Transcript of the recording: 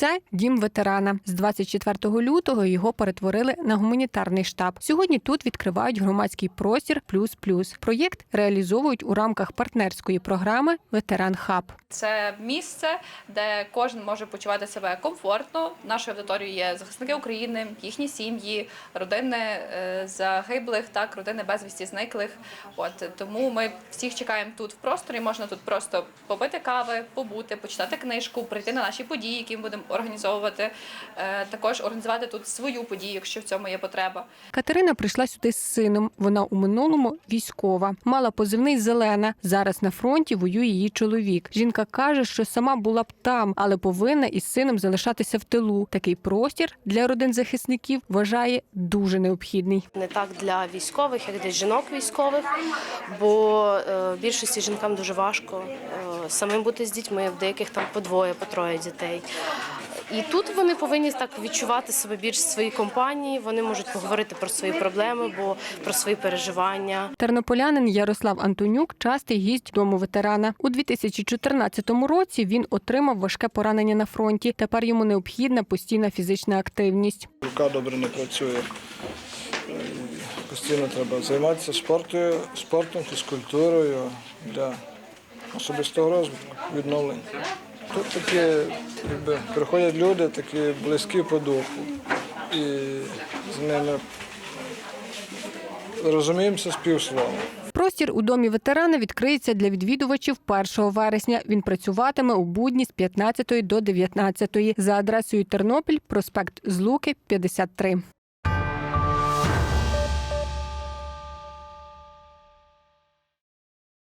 Це дім ветерана. З 24 лютого його перетворили на гуманітарний штаб. Сьогодні тут відкривають громадський простір плюс плюс. Проєкт реалізовують у рамках партнерської програми Ветеран Хаб. Це місце, де кожен може почувати себе комфортно. Нашою аудиторією є захисники України, їхні сім'ї, родини е, загиблих, так родини безвісті зниклих. От тому ми всіх чекаємо тут в просторі. Можна тут просто попити кави, побути, почитати книжку, прийти на наші події, які ми будемо організовувати. Е, Також організувати тут свою подію, якщо в цьому є потреба. Катерина прийшла сюди з сином. Вона у минулому військова. Мала позивний зелена. Зараз на фронті воює її чоловік. Жінка каже, що сама була б там, але повинна із сином залишатися в тилу. Такий простір для родин захисників вважає дуже необхідний. Не так для військових, як для жінок військових, бо е, більшості жінкам дуже важко е, самим бути з дітьми, в деяких там по двоє, по троє дітей. І тут вони повинні так відчувати себе більш в своїй компанії. Вони можуть поговорити про свої проблеми, бо про свої переживання. Тернополянин Ярослав Антонюк частий гість дому ветерана. У 2014 році він отримав важке поранення на фронті. Тепер йому необхідна постійна фізична активність. Рука добре не працює. Е, Постійно треба займатися спортом, спортом, фізкультурою для особистого розвитку, відновлення. Тут такі, якби, приходять люди, такі близькі по духу. І з ними розуміємося з. Простір у домі ветерана відкриється для відвідувачів 1 вересня. Він працюватиме у будні з 15 до 19 за адресою Тернопіль, проспект Злуки, 53.